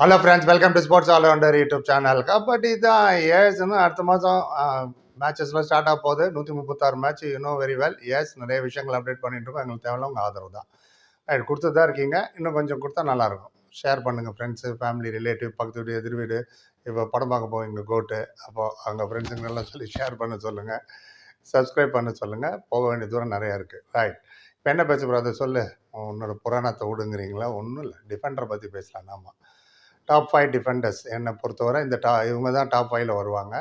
Hello friends welcome to sports all rounder YouTube channel kabaddi தான் ஏஸ்னு அடுத்த மாதம் மேட்சஸ்லாம் ஸ்டார்ட் ஆக போகுது. நூற்றி முப்பத்தாறு மேட்ச் இன்னும் வெரி வெல் ஏஎஸ் நிறைய விஷயங்கள் அப்டேட் பண்ணிட்டு இருக்கோம். எங்களுக்கு தேவையில்ல உங்கள் ஆதரவு தான். ரைட் கொடுத்து தான் இருக்கீங்க. இன்னும் கொஞ்சம் கொடுத்தா நல்லாயிருக்கும் ஷேர் பண்ணுங்கள் ஃப்ரெண்ட்ஸு ஃபேமிலி ரிலேட்டிவ் பக்கத்து வீடு எதிர் வீடு. இப்போ படம் பார்க்க போவீங்க கோட்டு. அப்போது அங்கே ஃப்ரெண்ட்ஸுங்கெல்லாம் சொல்லி ஷேர் பண்ண சொல்லுங்கள் சப்ஸ்கிரைப் பண்ண சொல்லுங்கள் போக வேண்டிய தூரம் நிறையா இருக்குது ரைட் இப்போ என்ன பேச போகிறத சொல்லு. உன்னோட புராணத்தை விடுங்கிறீங்களா? ஒன்றும் இல்லை. டிஃபெண்டரை பற்றி பேசலாம் ஆமாம் டாப் ஃபைவ் டிஃபெண்டர்ஸ் என்னை பொறுத்தவரை இந்த டா இவங்க தான் டாப் ஃபைவ்ல வருவாங்க.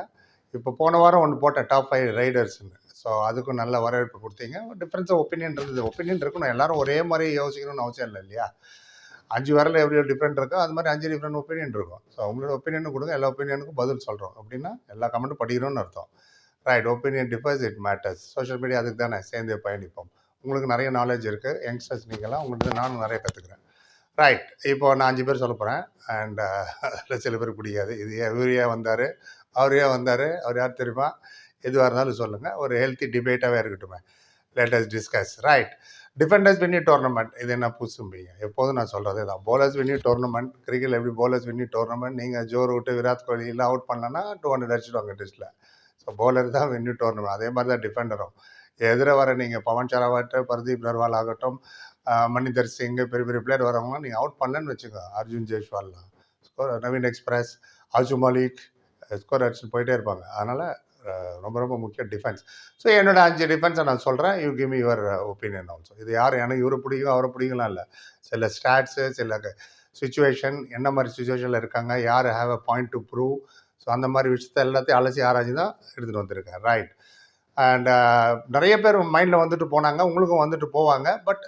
இப்போ போன வாரம் ஒன்று போட்ட டாப் ஃபைவ் ரைடர்ஸ்னு ஸோ அதுக்கும் நல்ல வரவேற்பு கொடுத்தீங்க. டிஃப்ரென்ஸ் ஒப்பீனியன் இருந்தது. ஒப்பீனியன் இருக்கணும். எல்லாரும் ஒரே மாதிரி யோசிக்கணும்னு அவசியம் இல்லை இல்லையா? அஞ்சு வரல எப்படி டிஃப்ரெண்ட் இருக்கோ அது மாதிரி அஞ்சு டிஃப்ரெண்ட் ஒப்பீனியன் இருக்கும். ஸோ உங்களோட ஒப்பீனியன் கொடுங்க. எல்லா ஒப்பீனியனுக்கும் பதில் சொல்கிறோம் அப்படின்னா எல்லா கமெண்ட்டும் படிக்கிறோம்னு அர்த்தம். Right opinion differs it matters social media அதுக்கு தானே. சேர்ந்து பயணிப்போம். உங்களுக்கு நிறைய நாலேஜ் இருக்குது யங்ஸ்டர்ஸ் நீங்களாம் உங்கள்கிட்ட நானும் நிறைய கற்றுக்குறேன் ரைட் இப்போ நான் அஞ்சு பேர் சொல்ல போகிறேன் அண்ட் uh, அதில் சில பேர் பிடிக்காது. இது ஏன் இவர் ஏன் வந்தார் அவர் ஏன் வந்தார் அவர் யார் தெரியுமா? எதுவாக இருந்தாலும் சொல்லுங்கள் ஒரு ஹெல்த்தி டிபேட்டாகவே இருக்கட்டுமே. Latest discuss right defenders winning tournament இது என்ன புதுசும்பீங்க எப்போதும் நான் சொல்கிறது தான். போலர்ஸ் வின்னி டோர்னமெண்ட் கிரிக்கெட் எப்படி போலர்ஸ் வின்னி டோர்னமெண்ட் நீங்கள் ஜோர் விட்டு விராட் கோலி எல்லாம் அவுட் பண்ணலன்னா டூ ஹண்ட்ரட் அடிச்சிடுவாங்க டெஸ்ட்டில் ஸோ போலர் தான் வின்னி டோர்னமெண்ட் அதே மாதிரி தான் டிஃபெண்டரும் எதிர வர நீங்கள் பவன் சரவாட்டு பர்தீப் நர்வால் ஆகட்டும் மணிந்தர் சிங் பெரிய பெரிய பிளேயர் வரவங்க நீங்கள் அவுட் பண்ணலன்னு வச்சுக்கோ. Arjun ஜெய்ஷ்வால்லாம் score Naveen express Ashu Malik score அடிச்சுட்டு போயிட்டே இருப்பாங்க. அதனால் ரொம்ப ரொம்ப முக்கியம் டிஃபென்ஸ் ஸோ என்னோட அஞ்சு டிஃபென்ஸை நான் சொல்கிறேன் you give me your opinion also இது யார் எனக்கு இவரை பிடிக்கும் அவரை பிடிக்கலாம் இல்லை. சில ஸ்டாட்ஸு சில சுச்சுவேஷன் என்ன மாதிரி சுச்சுவேஷனில் இருக்காங்க யார் have a point to prove so அந்த மாதிரி விஷயத்த எல்லாத்தையும் அலசி ஆராய்ச்சி தான் எடுத்துகிட்டு வந்திருக்கேன். ரைட் அண்ட் uh, நிறைய பேர் மைண்டில் வந்துட்டு போனாங்க உங்களுக்கும் வந்துட்டு போவாங்க. பட்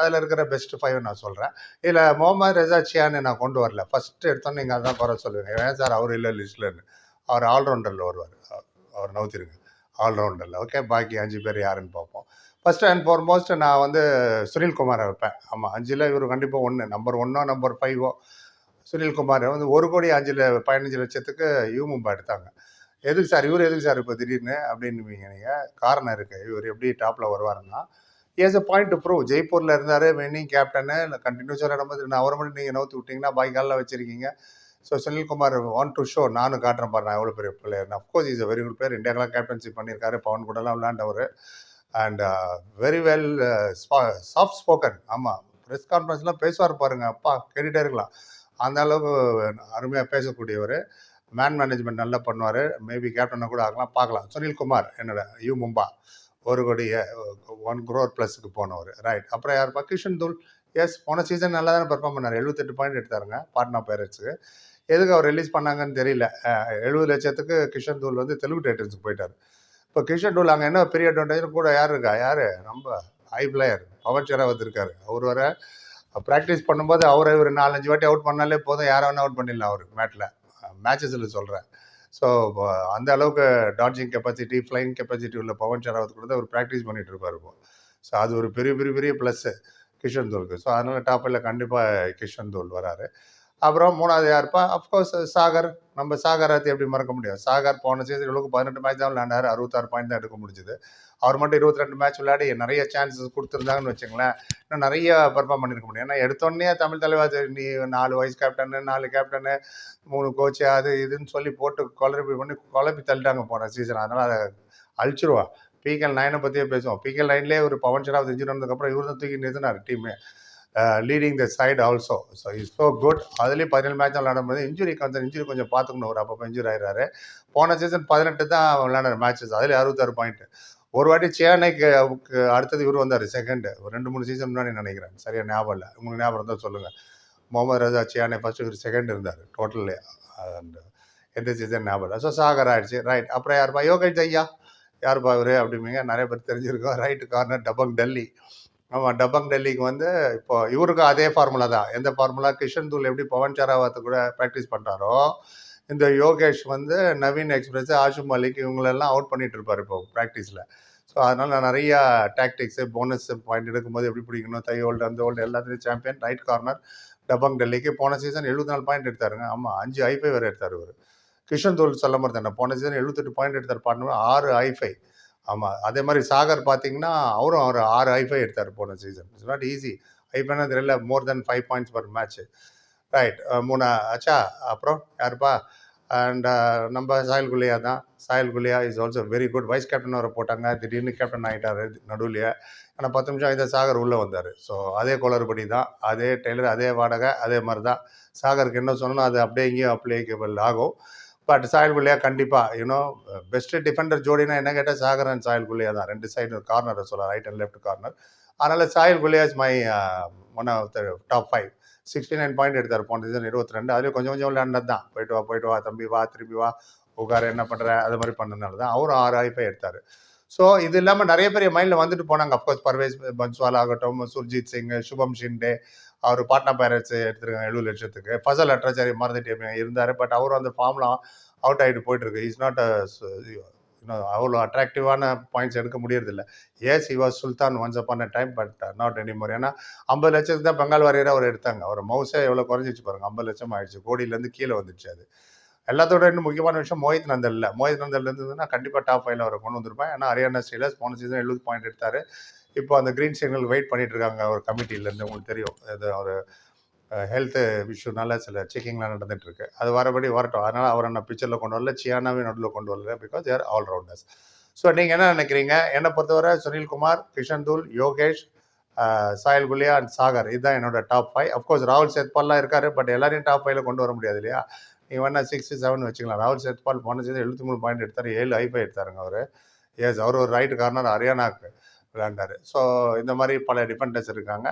அதில் இருக்கிற பெஸ்ட் ஃபைவ் நான் சொல்கிறேன் இதில் முகமது ரெசா சியான்னு நான் கொண்டு வரல. ஃபஸ்ட்டு எடுத்தோன்னே நீங்கள் அதான் குறை சொல்லுவீங்க. ஏன் சார் அவர் இல்லை லிஸ்ட்லன்னு. அவர் ஆல்ரவுண்டரில் வருவார். அவர் நவுத்திருங்க. ஆல்ரவுண்டரில் ஓகே பாக்கி அஞ்சு பேர் யாருன்னு பார்ப்போம். ஃபஸ்ட் அண்ட் ஃபார்மோஸ்ட் நான் வந்து சுனில்குமாரை வைப்பேன். ஆமாம் அஞ்சில் இவர் கண்டிப்பாக ஒன்று நம்பர் ஒன்னோ நம்பர் ஃபைவோ சுனில்குமார் வந்து ஒரு கோடி அஞ்சில் பதினஞ்சு லட்சத்துக்கு யூ மும்பை எடுத்தாங்க. எதுக்கு சார்? இவர் எதுக்கு சார் இப்போ திடீர்னு அப்படின்னு நீங்கள் காரணம் இருக்குது இவர் எப்படி டாப்பில் வருவாருன்னா as a point to prove ஜெய்ப்பூரில் இருந்தார் வின்னிங் கேப்டனு இல்லை கண்டினியூஸாக நடந்தது. நான் அவரை மட்டும் நீங்கள் நோத்து விட்டிங்கன்னா பாய் காலில் வச்சுருக்கீங்க. So Sunil Kumar want to show நானும் காட்டுறேன் பாரு நான் எவ்வளோ பெரிய player of course is a very good player இந்தியாக்கெலாம் captainship பண்ணியிருக்காரு பவன் கூடலாம் விளையாண்டவர். And very well soft spoken ஆமாம் ப்ரெஸ் கான்ஃபரன்ஸ்லாம் பேசுவார் பாருங்க அப்பா கேட்டுகிட்டே இருக்கலாம். அந்த அளவுக்கு அருமையாக பேசக்கூடியவர். மேன் மேனேஜ்மெண்ட் நல்லா பண்ணுவார். மேபி கேப்டனாக கூட ஆகலாம். பார்க்கலாம். சுனில்குமார் என்னோட யூ மும்பா ஒரு கோடி ஒன் குரோர் ப்ளஸுக்கு போனவர். ரைட் அப்புறம் யாருப்பா? கிஷன் தூள் எஸ் போன சீசன் நல்லா தானே பெர்ஃபார்ம் பண்ணார். எழுபத்தெட்டு பாயிண்ட் எடுத்தாருங்க பாட்னா பேரட்ஸுக்கு எதுக்கு அவர் ரிலீஸ் பண்ணாங்கன்னு தெரியல. எழுபது லட்சத்துக்கு கிஷன் தூள் வந்து தெலுங்கு டைட்டன்ஸுக்கு போயிட்டார். இப்போ கிஷன் தூல் அங்கே என்ன பெரிய அட்வான்டேஜ் கூட யார் இருக்கா? யார்? ரொம்ப ஹை பிளேயர் பவன் ஷெராவத் இருக்கார். அவர் வர ப்ராக்டிஸ் பண்ணும்போது அவரை ஒரு நாலஞ்சு வாட்டி அவுட் பண்ணாலே போதும். யாரை வேணா அவுட் பண்ணிடலாம் அவர் மேட்டில் மேட்சஸில் சொல்கிறேன் ஸோ அந்த அளவுக்கு டாட்ஜிங் கெப்பாசிட்டி ஃப்ளைங் கெப்பாசிட்டி உள்ள பவன் ஷராவத் கூட அவர் ப்ராக்டிஸ் பண்ணிட்டு இருப்பார் இப்போ. ஸோ அது ஒரு பெரிய பெரிய பெரிய ப்ளஸ்ஸு கிஷன் தோலுக்கு ஸோ அதனால் டாப்பில் கண்டிப்பாக கிஷன் தோல் வராரு. அப்புறம் மூணாவது யாருப்பா? Of course Sagar. நம்ம சாகர் ஆத்தி எப்படி மறக்க முடியும்? சாகர் போன சீசன் இவ்வளோ பதினெட்டு மேட்ச் தான் விளையாண்டார். அறுபத்தாறு பாயிண்ட் தான் எடுக்க முடிஞ்சுது. அவர் மட்டும் இருபத்தி ரெண்டு மேட்ச் விளையாடி நிறைய சான்சஸ் கொடுத்துருந்தாங்கன்னு வச்சுங்களேன் இன்னும் நிறைய பெர்ஃபார்ம் பண்ணியிருக்க முடியும். ஏன்னா எடுத்தோடனே தமிழ் தலைவர் நீ நாலு வைஸ் கேப்டனு நாலு கேப்டனு மூணு கோச்சு அது இதுன்னு சொல்லி போட்டு குழப்பி பண்ணி குழப்பி தள்ளிட்டாங்க போன சீசன் அதனால் அதை அழிச்சிருவா. பிகேஎல் நைனை பற்றியே பேசுவோம். பிகேஎல் நைன்லேயே ஒரு பவன் ஷராவத் இன்ஜுரி வந்ததுக்கப்புறம் இவர் தான் தூக்கி நிறுத்தினார் டீமே leading the side also so is so good அதுலேயும் பதினேழு மேட்ச் விளையாடும்போது இன்ஜுரி கொஞ்சம் இன்ஜுரி கொஞ்சம் பார்த்துக்கணும். ஒரு அப்பப்போ இன்ஜுரி ஆயிடுறாரு. போன சீசன் பதினெட்டு தான் விளையாடுற மேட்சஸ் அதில் அறுபத்தாறு பாயிண்ட் ஒரு வாட்டி சேன்னைக்கு அடுத்தது இவர் வந்தார் செகண்டு ஒரு ரெண்டு மூணு சீசன் முன்னாடி நினைக்கிறேன். சரியாக ஞாபகம் இல்லை. உங்களுக்கு ஞாபகம் இருந்தால் சொல்லுங்கள் முகமது ரஜா சியானை ஃபர்ஸ்ட் இவர் செகண்ட் இருந்தார். டோட்டல்லே அண்ட் எந்த சீசன் ஞாபகம் இல்லை. ஸோ சாகர் ஆயிடுச்சு. ரைட் அப்புறம் யாருப்பா? யோகேஷ் ஐயா. யாருப்பா இவர்? அப்படிம்பீங்க. நிறைய பேர் தெரிஞ்சிருக்கோம். Right corner Dabang Delhi. ஆமாம் டபங் டெல்லிக்கு வந்து இப்போ இவருக்கும் அதே ஃபார்முலா தான். எந்த ஃபார்முலா கிஷன் தூள் எப்படி பவன் சராவத்தை கூட ப்ராக்டிஸ் பண்ணுறாரோ இந்த யோகேஷ் வந்து நவீன் எக்ஸ்பிரஸ் ஆஷு மாலிக் இவங்களெல்லாம் அவுட் பண்ணிட்டு இருப்பார் இப்போ ப்ராக்டிஸில் ஸோ அதனால் நான் நிறையா டாக்டிக்ஸு போனஸ் பாயிண்ட் எடுக்கும்போது எப்படி பிடிக்கணும் தை ஹோல்டு அந்த ஹோல்டு எல்லாத்துலேயும் சாம்பியன் ரைட் கார்னர் டபங் டெல்லிக்கு போன சீசன் எழுபத்தி நாலு பாயிண்ட் எடுத்தாருங்க. ஆமாம் அஞ்சு ஐஃபை வேறு எடுத்தார் இவர். கிஷன் தோல் சொல்ல மாதிரி தானே போன சீசன் எழுபத்தெட்டு பாயிண்ட் எடுத்தார் பாட்னர் ஆறு ஐஃபை ஆமாம் அதே மாதிரி சாகர் பார்த்தீங்கன்னா அவரும் அவர் ஆறு ஐஃபை எடுத்தார் போன சீசன் இட்ஸ் நாட் ஈஸி ஐஃபைனா தெரியல more than five points per match right மூணு ஆச்சா அப்புறம் யாருப்பா? அண்ட் நம்ம சாயல் குலியா தான். Sahil Gulia is also very good vice captain அவரை போட்டாங்க. திடீர்னு கேப்டன் ஆகிட்டார் நடுவுலையே. ஆனால் பத்து நிமிஷம் இதை சாகர் உள்ளே வந்தார். ஸோ அதே குளறுபடி தான். அதே டெய்லர் அதே வாடகை அதே மாதிரி தான். சாகருக்கு என்ன சொன்னோம் அது அப்படியே இங்கேயும் அப்ளிகபிள் ஆகும். பட் சாயல் குலியா கண்டிப்பாக யூனோ பெஸ்ட்டு டிஃபெண்டர் ஜோடினா என்ன கேட்டால் சாகர் அண்ட் சாயல் குலியா தான். ரெண்டு சைடு கார்னர் சொல்லலாம் ரைட் அண்ட் லெஃப்ட் கார்னர் அதனால் Sahil Gulia is my one of the top five sixty nine point எடுத்தார் போன சீசன் இருபத்தி ரெண்டு அதுலேயும் கொஞ்சம் கொஞ்சம் விளையாண்டது தான். போயிட்டு வா போயிட்டு வா தம்பி வா திரும்பி வா. உட்கார என்ன பண்ணுற அது மாதிரி பண்ணதுனால தான் அவரும் ஆறு ஐஃபை எடுத்தார். ஸோ இது இல்லாமல் நிறைய பேர் மைண்டில் வந்துட்டு போனாங்க. அஃப்கோர்ஸ் பர்வேஸ் பன்ஸ்வால் ஆகட்டும் சுர்ஜித் சிங் சுபம் ஷிண்டே அவர் பாட்னா பேரட்ஸ் எடுத்திருக்காங்க எழுபது லட்சத்துக்கு. ஃபசல் அட்ராச்சாரி மறந்துட்டு இருந்தார். பட் அவரும் அந்த ஃபார்ம்லாம் அவுட் ஆகிட்டு போயிட்டுருக்கு. இஸ் நாட் இன்னும் அவ்வளோ அட்ராக்டிவான பாயிண்ட்ஸ் எடுக்க முடியறதில்ல. As he sultan once upon a time but not anymore ஏன்னா ஐம்பது லட்சத்துக்கு தான் பெங்கால் வாரியராக அவர் எடுத்தாங்க. அவர் மவுசே எவ்வளோ குறைஞ்சிச்சு பாருங்க. ஐம்பது லட்சம் ஆயிடுச்சு. கோடியிலேருந்து கீழே வந்துச்சு அது. எல்லாத்தோட இன்னும் முக்கியமான விஷயம் மோஹித் நந்தல் இல்லை மோஹித் நந்தல் இருந்ததுன்னா கண்டிப்பாக டாப் ஃபைவ்ல அவரை கொண்டு வந்திருப்பேன் ஏன்னா ஹரியானா ஸ்டீலர்ஸ் போன சீசன் எழுபது பாயிண்ட் எடுத்தார். இப்போ அந்த க்ரீன் சிக்னல் வெயிட் பண்ணிட்டு இருக்காங்க ஒரு கமிட்டிலேருந்து உங்களுக்கு தெரியும். இது ஒரு ஹெல்த் இஷ்யூனால சில செக்கிங்லாம் நடந்துட்டு இருக்கு அது வரபடி வரட்டும். அதனால் அவரை நான் பிக்சரில் கொண்டு வரல சியானாவே நடுவில் கொண்டு வரல பிகாஸ் தேர் ஆல்ரவுண்டர்ஸ் ஸோ நீங்கள் என்ன நினைக்கிறீங்க? என்னை பொறுத்தவரை சுனில்குமார் கிஷன் தூல் யோகேஷ் சாயல் குலியா அண்ட் சாகர். இதுதான் என்னோட டாப் ஃபைவ் அஃப்கோர்ஸ் ராகுல் சேத்பால்லாம் இருக்காரு பட் எல்லாரையும் டாப் ஃபைவ்ல கொண்டு வர முடியாது இல்லையா? நீங்கள் வேணா சிக்ஸ் செவன் வச்சுக்கலாம். ராகுல் சேத்பால் போன சேர்ந்து எழுபத்தி மூணு பாயிண்ட் எடுத்தார் ஏழு ஐஃபை எடுத்தாருங்க அவர். எஸ் அவர் ஒரு ரைட் கார்னர் ஹரியானாக்கு விளையாண்டார். ஸோ இந்த மாதிரி பல டிஃபெண்டர்ஸ் இருக்காங்க.